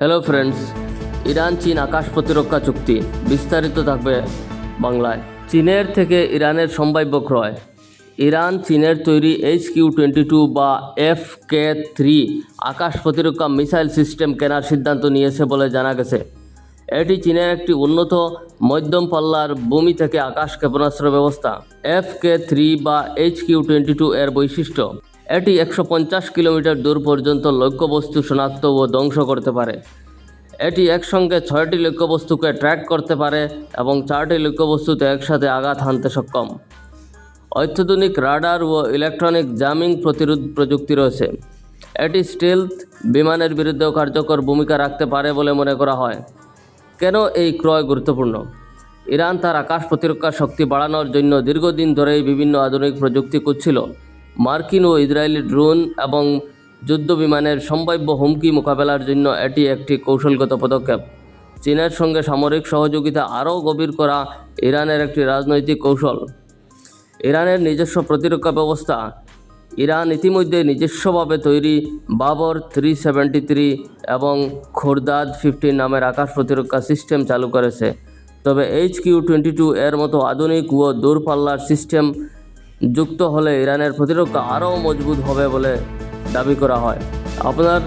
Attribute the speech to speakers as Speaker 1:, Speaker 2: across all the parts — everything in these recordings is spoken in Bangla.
Speaker 1: হ্যালো ফ্রেন্ডস ইরান চীন আকাশ প্রতিরক্ষা চুক্তি বিস্তারিত থাকবে বাংলায়। চীনের থেকে ইরানের সম্ভাব্য ক্রয়। ইরান, চীনের তৈরি এইচ কিউ টোয়েন্টি টু বা এফ কে থ্রি আকাশ প্রতিরক্ষা মিসাইল সিস্টেম কেনার সিদ্ধান্ত নিয়েছে বলে জানা গেছে। এটি চীনের একটি উন্নত মধ্যম পাল্লার ভূমি থেকে আকাশ ক্ষেপণাস্ত্র ব্যবস্থা, এফ কে থ্রি বা এইচ কিউ টোয়েন্টি টু এর বৈশিষ্ট্য। এটি একশো পঞ্চাশ কিলোমিটার দূর পর্যন্ত লক্ষ্যবস্তু শনাক্ত ও ধ্বংস করতে পারে। এটি একসঙ্গে ছয়টি লক্ষ্যবস্তুকে ট্র্যাক করতে পারে এবং চারটি লক্ষ্যবস্তুতে একসাথে আঘাত হানতে সক্ষম। অত্যাধুনিক রাডার ও ইলেকট্রনিক জামিং প্রতিরোধ প্রযুক্তি রয়েছে। এটি স্টিলথ বিমানের বিরুদ্ধেও কার্যকর ভূমিকা রাখতে পারে বলে মনে করা হয়। কেন এই ক্রয় গুরুত্বপূর্ণ? ইরান তার আকাশ প্রতিরক্ষা শক্তি বাড়ানোর জন্য দীর্ঘদিন ধরেই বিভিন্ন আধুনিক প্রযুক্তি করছিল মার্কিন ও ইসরায়েলি ড্রোন এবং যুদ্ধ বিমানের সম্ভাব্য হুমকি মোকাবেলার জন্য এটি একটি কৌশলগত পদক্ষেপ। চীনের সঙ্গে সামরিক সহযোগিতা আরও গভীর করা ইরানের একটি রাজনৈতিক কৌশল। ইরানের নিজস্ব প্রতিরক্ষা ব্যবস্থা। ইরান ইতিমধ্যে নিজস্বভাবে তৈরি বাবর থ্রি সেভেন্টি থ্রি এবং খোরদাদ ফিফটিন নামের আকাশ প্রতিরক্ষা সিস্টেম চালু করেছে। তবে এইচ কিউ টোয়েন্টি টু এর মতো আধুনিক ও দূরপাল্লার সিস্টেম যুক্ত হলে ইরানের প্রতিরক্ষা আরও মজবুত হবে বলে দাবি করা হয়। আপনার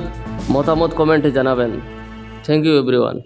Speaker 1: মতামত কমেন্টে জানাবেন। Thank you, everyone.